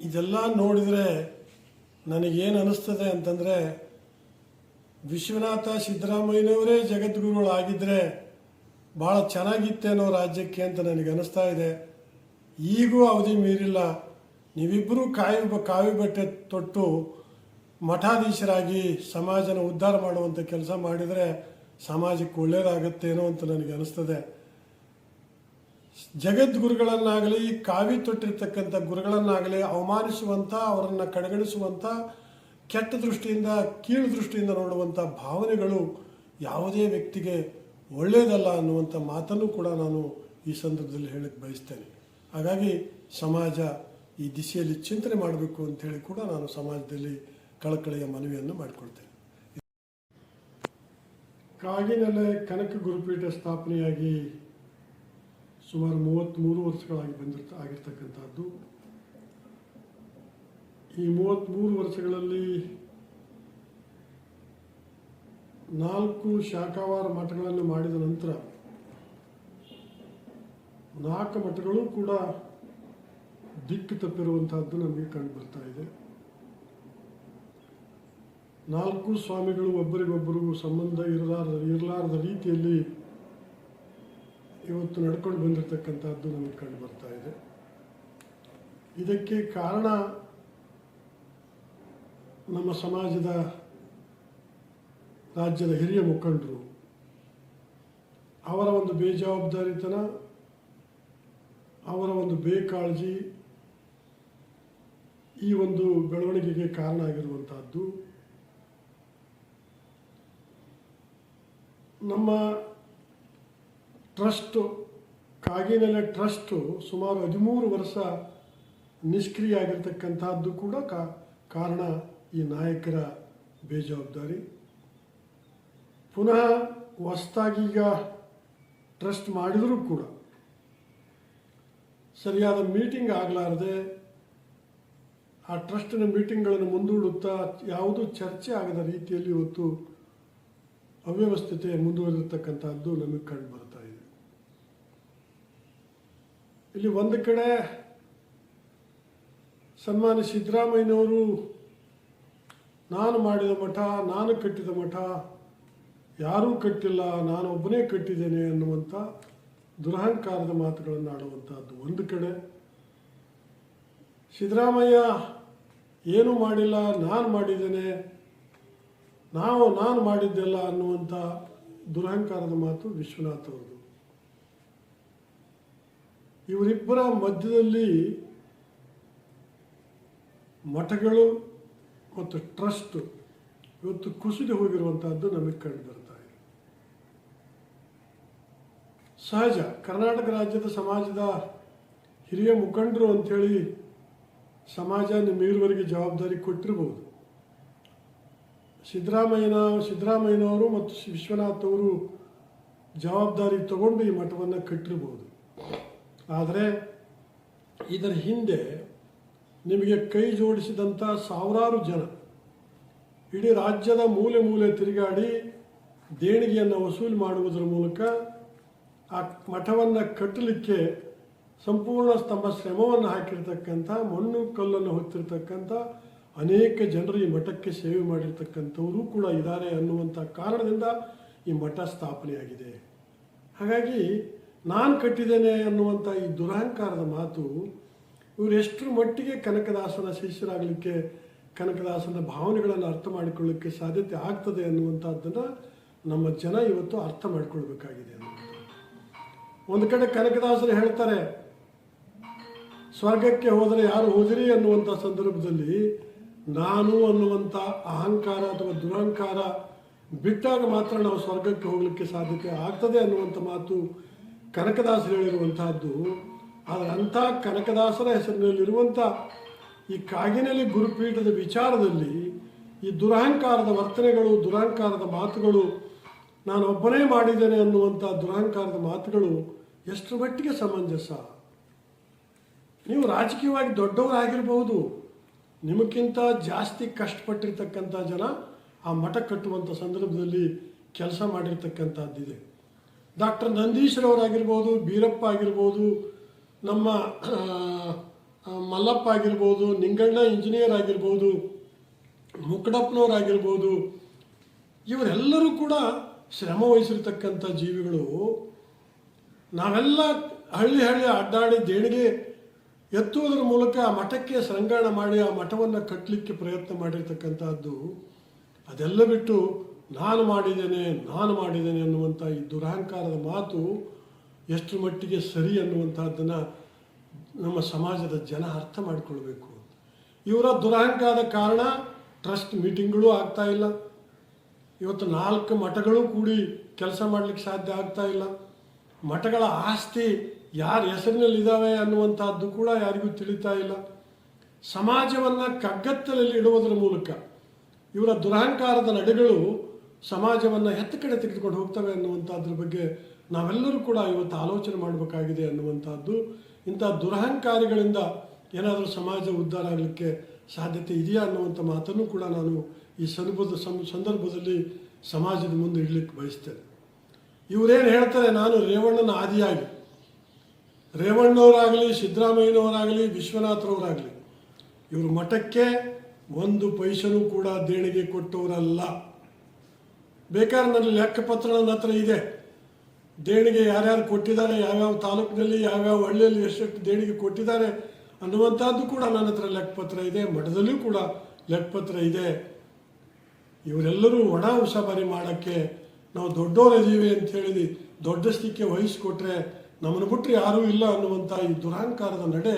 ಇದೆಲ್ಲ ನೋಡಿದರೆ ನನಗೇನು ಅನಿಸ್ತದೆ ಅಂತಂದರೆ, ವಿಶ್ವನಾಥ ಸಿದ್ದರಾಮಯ್ಯನವರೇ ಜಗದ್ಗುರುಗಳಾಗಿದ್ದರೆ ಭಾಳ ಚೆನ್ನಾಗಿತ್ತೇನೋ ರಾಜ್ಯಕ್ಕೆ ಅಂತ ನನಗೆ ಅನಿಸ್ತಾ ಇದೆ. ಈಗೂ ಅವಧಿ ಮೀರಿಲ್ಲ. ನೀವಿಬ್ಬರೂ ಕಾಯಿ ಕಾವಿ ಬಟ್ಟೆ ತೊಟ್ಟು ಮಠಾಧೀಶರಾಗಿ ಸಮಾಜನ ಉದ್ಧಾರ ಮಾಡುವಂಥ ಕೆಲಸ ಮಾಡಿದರೆ ಸಮಾಜಕ್ಕೆ ಒಳ್ಳೆಯದಾಗತ್ತೇನೋ ಅಂತ ನನಗೆ ಅನಿಸ್ತದೆ. ಜಗದ್ಗುರುಗಳನ್ನಾಗಲಿ, ಕಾವಿ ತೊಟ್ಟಿರ್ತಕ್ಕಂಥ ಗುರುಗಳನ್ನಾಗಲಿ ಅವಮಾನಿಸುವಂಥ, ಅವರನ್ನು ಕಡೆಗಣಿಸುವಂಥ, ಕೆಟ್ಟ ದೃಷ್ಟಿಯಿಂದ, ಕೀಳು ದೃಷ್ಟಿಯಿಂದ ನೋಡುವಂಥ ಭಾವನೆಗಳು ಯಾವುದೇ ವ್ಯಕ್ತಿಗೆ ಒಳ್ಳೆಯದಲ್ಲ ಅನ್ನುವಂಥ ಮಾತನ್ನು ಕೂಡ ನಾನು ಈ ಸಂದರ್ಭದಲ್ಲಿ ಹೇಳಕ್ಕೆ ಬಯಸ್ತೇನೆ. ಹಾಗಾಗಿ ಸಮಾಜ ಈ ದಿಸೆಯಲ್ಲಿ ಚಿಂತನೆ ಮಾಡಬೇಕು ಅಂತೇಳಿ ಕೂಡ ನಾನು ಸಮಾಜದಲ್ಲಿ ಕಳಕಳಿಯ ಮನವಿಯನ್ನು ಮಾಡಿಕೊಳ್ತೇನೆ. ಕಾಗಿನೆಲೆ ಕನಕ ಗುರುಪೀಠ ಸ್ಥಾಪನೆಯಾಗಿ ಸುಮಾರು ಮೂವತ್ತ್ಮೂರು ವರ್ಷಗಳಾಗಿ ಬಂದಿರ್ತ, ಆಗಿರ್ತಕ್ಕಂಥದ್ದು. ಈ ಮೂವತ್ತ್ಮೂರು ವರ್ಷಗಳಲ್ಲಿ ನಾಲ್ಕು ಶಾಖಾವಾರ ಮಠಗಳನ್ನು ಮಾಡಿದ ನಂತರ ನಾಲ್ಕು ಮಠಗಳು ಕೂಡ ದಿಕ್ಕು ತಪ್ಪಿರುವಂತಹದ್ದು ನಮಗೆ ಕಂಡು ಬರ್ತಾ ಇದೆ. ನಾಲ್ಕು ಸ್ವಾಮಿಗಳು ಒಬ್ಬರಿಗೊಬ್ಬರು ಸಂಬಂಧ ಇರಲಾರ ಇರಲಾರದ ರೀತಿಯಲ್ಲಿ ಇವತ್ತು ನಡ್ಕೊಂಡು ಬಂದಿರತಕ್ಕಂಥದ್ದು ನಮಗೆ ಕಂಡು ಬರ್ತಾ ಇದೆ. ಇದಕ್ಕೆ ಕಾರಣ ನಮ್ಮ ಸಮಾಜದ ರಾಜ್ಯದ ಹಿರಿಯ ಮುಖಂಡರು, ಅವರ ಒಂದು ಬೇಜವಾಬ್ದಾರಿತನ, ಅವರ ಒಂದು ಬೇಕಾಳಜಿ ಈ ಒಂದು ಬೆಳವಣಿಗೆಗೆ ಕಾರಣ ಆಗಿರುವಂತಹದ್ದು ನಮ್ಮ ಟ್ರಸ್ಟು, ಕಾಗಿನೆಲೆ ಟ್ರಸ್ಟು ಸುಮಾರು ಹದಿಮೂರು ವರ್ಷ ನಿಷ್ಕ್ರಿಯ ಆಗಿರ್ತಕ್ಕಂಥದ್ದು ಕೂಡ ಕಾ, ಕಾರಣ ಈ ನಾಯಕರ ಬೇಜವಾಬ್ದಾರಿ. ಪುನಃ ಹೊಸ್ದಾಗೀಗ ಟ್ರಸ್ಟ್ ಮಾಡಿದರೂ ಕೂಡ ಸರಿಯಾದ ಮೀಟಿಂಗ್ ಆಗಲಾರದೆ ಆ ಟ್ರಸ್ಟಿನ ಮೀಟಿಂಗ್ಗಳನ್ನು ಮುಂದೂಡುತ್ತಾ ಯಾವುದೂ ಚರ್ಚೆ ಆಗದ ರೀತಿಯಲ್ಲಿ ಇವತ್ತು ಅವ್ಯವಸ್ಥತೆ ಮುಂದುವರಿರ್ತಕ್ಕಂಥದ್ದು ನಮಗೆ ಕಂಡು ಬರ್ತಾ ಇದೆ ಇಲ್ಲಿ ಒಂದು ಕಡೆ ಸನ್ಮಾನ್ಯ ಸಿದ್ದರಾಮಯ್ಯನವರು, ನಾನು ಮಾಡಿದ ಮಠ, ನಾನು ಕಟ್ಟಿದ ಮಠ, ಯಾರೂ ಕಟ್ಟಿಲ್ಲ, ನಾನು ಒಬ್ಬನೇ ಕಟ್ಟಿದ್ದೇನೆ ಅನ್ನುವಂಥ ದುರಹಂಕಾರದ ಮಾತುಗಳನ್ನು ಆಡುವಂಥದ್ದು ಒಂದು ಕಡೆ ಸಿದ್ದರಾಮಯ್ಯ, ಏನೂ ಮಾಡಿಲ್ಲ, ನಾನು ಮಾಡಿದ್ದೇನೆ, ನಾವು, ನಾನು ಮಾಡಿದ್ದೆಲ್ಲ ಅನ್ನುವಂಥ ದುರಹಂಕಾರದ ಮಾತು ವಿಶ್ವನಾಥ್ ಇವರಿಬ್ಬರ ಮಧ್ಯದಲ್ಲಿ ಮಠಗಳು ಮತ್ತು ಟ್ರಸ್ಟ್ ಇವತ್ತು ಕುಸಿದು ಹೋಗಿರುವಂತಹದ್ದು ನಮಗೆ ಕಂಡು ಬರ್ತಾ ಇದೆ. ಸಹಜ, ಕರ್ನಾಟಕ ರಾಜ್ಯದ ಸಮಾಜದ ಹಿರಿಯ ಮುಖಂಡರು ಅಂಥೇಳಿ ಸಮಾಜ ನಿಮ್ಮ ಜವಾಬ್ದಾರಿ ಕೊಟ್ಟಿರಬಹುದು. ಸಿದ್ದರಾಮಯ್ಯನ, ಸಿದ್ದರಾಮಯ್ಯನವರು ಮತ್ತು ವಿಶ್ವನಾಥ್ ಅವರು ಜವಾಬ್ದಾರಿ ತಗೊಂಡು ಈ ಮಠವನ್ನು ಕಟ್ಟಿರ್ಬೋದು ಆದರೆ ಇದರ ಹಿಂದೆ ನಿಮಗೆ ಕೈ ಜೋಡಿಸಿದಂಥ ಸಾವಿರಾರು ಜನ ಇಡೀ ರಾಜ್ಯದ ಮೂಲೆ ಮೂಲೆ ತಿರುಗಾಡಿ ದೇಣಿಗೆಯನ್ನು ವಸೂಲಿ ಮಾಡುವುದರ ಮೂಲಕ ಆ ಮಠವನ್ನು ಕಟ್ಟಲಿಕ್ಕೆ ಸಂಪೂರ್ಣ ತಮ್ಮ ಶ್ರಮವನ್ನು ಹಾಕಿರ್ತಕ್ಕಂಥ, ಮಣ್ಣು ಕಲ್ಲನ್ನು ಹೊತ್ತಿರತಕ್ಕಂಥ ಅನೇಕ ಜನರು ಈ ಮಠಕ್ಕೆ ಸೇವೆ ಮಾಡಿರ್ತಕ್ಕಂಥವರು ಕೂಡ ಇದ್ದಾರೆ ಅನ್ನುವಂಥ ಕಾರಣದಿಂದ ಈ ಮಠ ಸ್ಥಾಪನೆಯಾಗಿದೆ. ಹಾಗಾಗಿ ನಾನು ಕಟ್ಟಿದ್ದೇನೆ ಅನ್ನುವಂಥ ಈ ದುರಹಂಕಾರದ ಮಾತು ಇವರು ಎಷ್ಟರ ಮಟ್ಟಿಗೆ ಕನಕದಾಸನ ಶಿಷ್ಯರಾಗಲಿಕ್ಕೆ, ಕನಕದಾಸನ ಭಾವನೆಗಳನ್ನು ಅರ್ಥ ಮಾಡಿಕೊಳ್ಳಿಕ್ಕೆ ಸಾಧ್ಯತೆ ಆಗ್ತದೆ ಅನ್ನುವಂಥದ್ದನ್ನು ನಮ್ಮ ಜನ ಇವತ್ತು ಅರ್ಥ ಮಾಡಿಕೊಳ್ಬೇಕಾಗಿದೆ ಒಂದು ಕಡೆ ಕನಕದಾಸರು ಹೇಳ್ತಾರೆ, ಸ್ವರ್ಗಕ್ಕೆ ಹೋದರೆ ಯಾರು ಹೋದಿರಿ ಅನ್ನುವಂಥ ಸಂದರ್ಭದಲ್ಲಿ ನಾನು ಅನ್ನುವಂಥ ಅಹಂಕಾರ ಅಥವಾ ದುರಹಂಕಾರ ಬಿಟ್ಟಾಗ ಮಾತ್ರ ನಾವು ಸ್ವರ್ಗಕ್ಕೆ ಹೋಗಲಿಕ್ಕೆ ಸಾಧ್ಯತೆ ಆಗ್ತದೆ ಅನ್ನುವಂಥ ಮಾತು ಕನಕದಾಸರು ಹೇಳಿರುವಂತಹದ್ದು ಆದರೆ ಅಂಥ ಕನಕದಾಸರ ಹೆಸರಿನಲ್ಲಿರುವಂಥ ಈ ಕಾಗಿನಲ್ಲಿ ಗುರುಪೀಠದ ವಿಚಾರದಲ್ಲಿ ಈ ದುರಹಂಕಾರದ ವರ್ತನೆಗಳು, ದುರಹಂಕಾರದ ಮಾತುಗಳು, ನಾನು ಒಬ್ಬನೇ ಮಾಡಿದ್ದೇನೆ ಅನ್ನುವಂಥ ದುರಹಂಕಾರದ ಮಾತುಗಳು ಎಷ್ಟು ಮಟ್ಟಿಗೆ ಸಮಂಜಸ? ನೀವು ರಾಜಕೀಯವಾಗಿ ದೊಡ್ಡವರಾಗಿರಬಹುದು. ನಿಮಗಿಂತ ಜಾಸ್ತಿ ಕಷ್ಟಪಟ್ಟಿರ್ತಕ್ಕಂಥ ಜನ ಆ ಮಠ ಕಟ್ಟುವಂಥ ಸಂದರ್ಭದಲ್ಲಿ ಕೆಲಸ ಮಾಡಿರ್ತಕ್ಕಂಥದ್ದಿದೆ. ಡಾಕ್ಟರ್ ನಂದೀಶ್ರವರಾಗಿರ್ಬೋದು, ಬೀರಪ್ಪ ಆಗಿರ್ಬೋದು, ನಮ್ಮ ಮಲ್ಲಪ್ಪ ಆಗಿರ್ಬೋದು, ನಿಂಗಣ್ಣ ಇಂಜಿನಿಯರ್ ಆಗಿರ್ಬೋದು ಮುಕ್ಕಡಪ್ಪನವರಾಗಿರ್ಬೋದು ಇವರೆಲ್ಲರೂ ಕೂಡ ಶ್ರಮ ವಹಿಸಿರ್ತಕ್ಕಂಥ ಜೀವಿಗಳು. ನಾವೆಲ್ಲ ಹಳ್ಳಿ ಹಳ್ಳಿ ಅಡ್ಡಾಡಿ ದೇಣಿಗೆ ಎತ್ತುವುದರ ಮೂಲಕ ಆ ಮಠಕ್ಕೆ ಸಂಗ್ರಹಣ ಮಾಡಿ ಆ ಮಠವನ್ನು ಕಟ್ಟಲಿಕ್ಕೆ ಪ್ರಯತ್ನ ಮಾಡಿರ್ತಕ್ಕಂಥದ್ದು, ಅದೆಲ್ಲ ಬಿಟ್ಟು ನಾನು ಮಾಡಿದ್ದೇನೆ ನಾನು ಮಾಡಿದ್ದೇನೆ ಅನ್ನುವಂಥ ಈ ದುರಹಂಕಾರದ ಮಾತು ಎಷ್ಟು ಮಟ್ಟಿಗೆ ಸರಿ ಅನ್ನುವಂಥದ್ದನ್ನು ನಮ್ಮ ಸಮಾಜದ ಜನ ಅರ್ಥ ಮಾಡಿಕೊಳ್ಬೇಕು ಇವರ ದುರಹಂಕಾರದ ಕಾರಣ ಟ್ರಸ್ಟ್ ಮೀಟಿಂಗ್ಗಳು ಆಗ್ತಾ ಇಲ್ಲ. ಇವತ್ತು ನಾಲ್ಕು ಮಠಗಳು ಕೂಡಿ ಕೆಲಸ ಮಾಡಲಿಕ್ಕೆ ಸಾಧ್ಯ ಆಗ್ತಾ ಇಲ್ಲ. ಮಠಗಳ ಆಸ್ತಿ ಯಾರ ಹೆಸರಿನಲ್ಲಿ ಇದ್ದಾವೆ ಅನ್ನುವಂಥದ್ದು ಕೂಡ ಯಾರಿಗೂ ತಿಳಿತಾ ಇಲ್ಲ. ಸಮಾಜವನ್ನು ಕಗ್ಗತ್ತಲಲ್ಲಿ ಇಡುವುದರ ಮೂಲಕ ಇವರ ದುರಹಂಕಾರದ ನಡೆಗಳು ಸಮಾಜವನ್ನು ಎತ್ತ ಕಡೆ ತೆಗೆದುಕೊಂಡು ಹೋಗ್ತವೆ ಅನ್ನುವಂಥದ್ರ ಬಗ್ಗೆ ನಾವೆಲ್ಲರೂ ಕೂಡ ಇವತ್ತು ಆಲೋಚನೆ ಮಾಡಬೇಕಾಗಿದೆ ಅನ್ನುವಂಥದ್ದು. ಇಂಥ ದುರಹಂಕಾರಿಗಳಿಂದ ಏನಾದರೂ ಸಮಾಜ ಉದ್ಧಾರ ಆಗಲಿಕ್ಕೆ ಸಾಧ್ಯತೆ ಇದೆಯಾ ಅನ್ನುವಂಥ ಮಾತನ್ನು ಕೂಡ ನಾನು ಈ ಸಂದರ್ಭದ ಸಂದರ್ಭದಲ್ಲಿ ಸಮಾಜದ ಮುಂದೆ ಇಡಲಿಕ್ಕೆ ಬಯಸ್ತೇನೆ. ಇವರೇನು ಹೇಳ್ತಾರೆ, ನಾನು ರೇವಣ್ಣನ ಆದಿಯಾಗಿ. ರೇವಣ್ಣವರಾಗಲಿ, ಸಿದ್ದರಾಮಯ್ಯನವರಾಗಲಿ, ವಿಶ್ವನಾಥರವರಾಗಲಿ, ಇವರು ಮಠಕ್ಕೆ ಒಂದು ಪೈಸನೂ ಕೂಡ ದೇಣಿಗೆ ಕೊಟ್ಟವರಲ್ಲ. ಬೇಕಾದ್ರೆ ನನ್ನ ಲೆಕ್ಕಪತ್ರ ನನ್ನ ಹತ್ರ ಇದೆ. ದೇಣಿಗೆ ಯಾರ್ಯಾರು ಕೊಟ್ಟಿದ್ದಾರೆ, ಯಾವ್ಯಾವ ತಾಲೂಕಿನಲ್ಲಿ, ಯಾವ್ಯಾವ ಹಳ್ಳಿಯಲ್ಲಿ ಎಷ್ಟೆಷ್ಟು ದೇಣಿಗೆ ಕೊಟ್ಟಿದ್ದಾರೆ ಅನ್ನುವಂಥದ್ದು ಕೂಡ ನನ್ನ ಹತ್ರ ಲೆಕ್ಕಪತ್ರ ಇದೆ. ಮಠದಲ್ಲೂ ಕೂಡ ಲೆಕ್ಕಪತ್ರ ಇದೆ. ಇವರೆಲ್ಲರೂ ಒಣ ಉಸಾಬರಿ ಮಾಡೋಕ್ಕೆ ನಾವು ದೊಡ್ಡವರಿದ್ದೀವಿ ಅಂತ ಹೇಳಿ ದೊಡ್ಡಸ್ತಿಕೆ ವಹಿಸಿಕೊಟ್ರೆ ನಮ್ಮನ್ನು ಬಿಟ್ಟರೆ ಯಾರೂ ಇಲ್ಲ ಅನ್ನುವಂಥ ಈ ದುರಹಂಕಾರದ ನಡೆ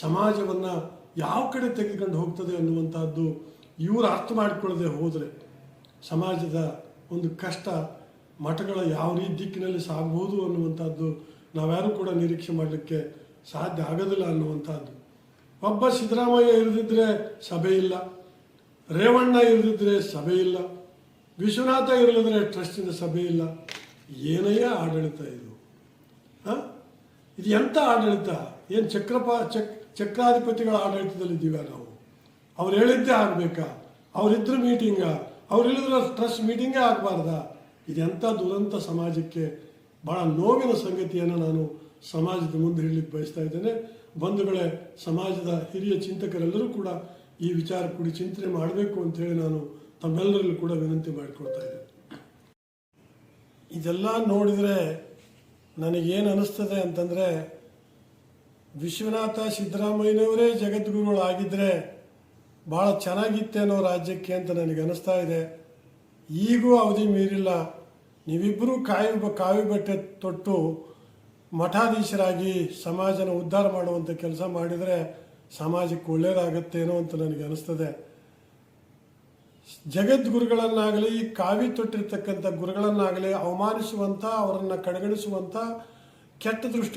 ಸಮಾಜವನ್ನು ಯಾವ ಕಡೆ ತೆಗೆದುಕೊಂಡು ಹೋಗ್ತದೆ ಅನ್ನುವಂಥದ್ದು ಇವರು ಅರ್ಥ ಮಾಡಿಕೊಳ್ಳದೆ ಹೋದರೆ ಸಮಾಜದ ಒಂದು ಕಷ್ಟ ಮಠಗಳ ಯಾವ ರೀತಿ ದಿಕ್ಕಿನಲ್ಲಿ ಸಾಗಬಹುದು ಅನ್ನುವಂಥದ್ದು ನಾವ್ಯಾರೂ ಕೂಡ ನಿರೀಕ್ಷೆ ಮಾಡಲಿಕ್ಕೆ ಸಾಧ್ಯ ಆಗೋದಿಲ್ಲ ಅನ್ನುವಂಥದ್ದು. ಒಬ್ಬ ಸಿದ್ದರಾಮಯ್ಯ ಇರದಿದ್ದರೆ ಸಭೆ ಇಲ್ಲ. ರೇವಣ್ಣ ಇರದಿದ್ದರೆ ಸಭೆ ಇಲ್ಲ. ವಿಶ್ವನಾಥ ಇರಲಿದ್ರೆ ಟ್ರಸ್ಟಿನ ಸಭೆ ಇಲ್ಲ. ಏನಯ್ಯ ಆಡಳಿತ ಇದು? ಹಾಂ? ಇದು ಎಂಥ ಆಡಳಿತ? ಏನು ಚಕ್ರಪ, ಚಕ್, ಚಕ್ರಾಧಿಪತಿಗಳ ಆಡಳಿತದಲ್ಲಿದ್ದೀವ ನಾವು? ಅವ್ರು ಹೇಳಿದ್ದೇ ಆಗಬೇಕಾ? ಅವರಿದ್ರ ಮೀಟಿಂಗ ಅವ್ರಿಲ್ಲದ್ರೆ ಟ್ರಸ್ಟ್ ಮೀಟಿಂಗೇ ಆಗಬಾರ್ದ. ಇದೆಂಥ ದುರಂತ ಸಮಾಜಕ್ಕೆ ಭಾಳ ನೋವಿನ ಸಂಗತಿಯನ್ನು ನಾನು ಸಮಾಜದ ಮುಂದೆ ಹೇಳಲಿಕ್ಕೆ ಬಯಸ್ತಾ ಇದ್ದೇನೆ. ಬಂಧುಗಳೇ, ಸಮಾಜದ ಹಿರಿಯ ಚಿಂತಕರೆಲ್ಲರೂ ಕೂಡ ಈ ವಿಚಾರ ಕೂಡಿ ಚಿಂತನೆ ಮಾಡಬೇಕು ಅಂತೇಳಿ ನಾನು ತಮ್ಮೆಲ್ಲರಲ್ಲೂ ಕೂಡ ವಿನಂತಿ ಮಾಡಿಕೊಡ್ತಾ ಇದ್ದೇನೆ. ಇದೆಲ್ಲ ನೋಡಿದರೆ ನನಗೇನು ಅನಿಸ್ತದೆ ಅಂತಂದರೆ ವಿಶ್ವನಾಥ ಸಿದ್ದರಾಮಯ್ಯನವರೇ ಜಗದ್ಗುರುಗಳಾಗಿದ್ದರೆ ಭಾಳ ಚೆನ್ನಾಗಿತ್ತೇನೋ ರಾಜ್ಯಕ್ಕೆ ಅಂತ ನನಗೆ ಅನಿಸ್ತಾ ಇದೆ. ಈಗೂ ಅವಧಿ ಮೀರಿಲ್ಲ. ನೀವಿಬ್ಬರೂ ಕಾಯಿ ಕಾವಿ ಬಟ್ಟೆ ತೊಟ್ಟು ಮಠಾಧೀಶರಾಗಿ ಸಮಾಜನ ಉದ್ಧಾರ ಮಾಡುವಂಥ ಕೆಲಸ ಮಾಡಿದರೆ ಸಮಾಜಕ್ಕೆ ಒಳ್ಳೆಯದಾಗತ್ತೇನೋ ಅಂತ ನನಗೆ ಅನಿಸ್ತದೆ. ಜಗದ್ಗುರುಗಳನ್ನಾಗಲಿ, ಕಾವಿ ತೊಟ್ಟಿರ್ತಕ್ಕಂಥ ಗುರುಗಳನ್ನಾಗಲಿ ಅವಮಾನಿಸುವಂಥ ಅವರನ್ನು ಕಡೆಗಣಿಸುವಂಥ ಕೆಟ್ಟ ದೃಷ್ಟಿ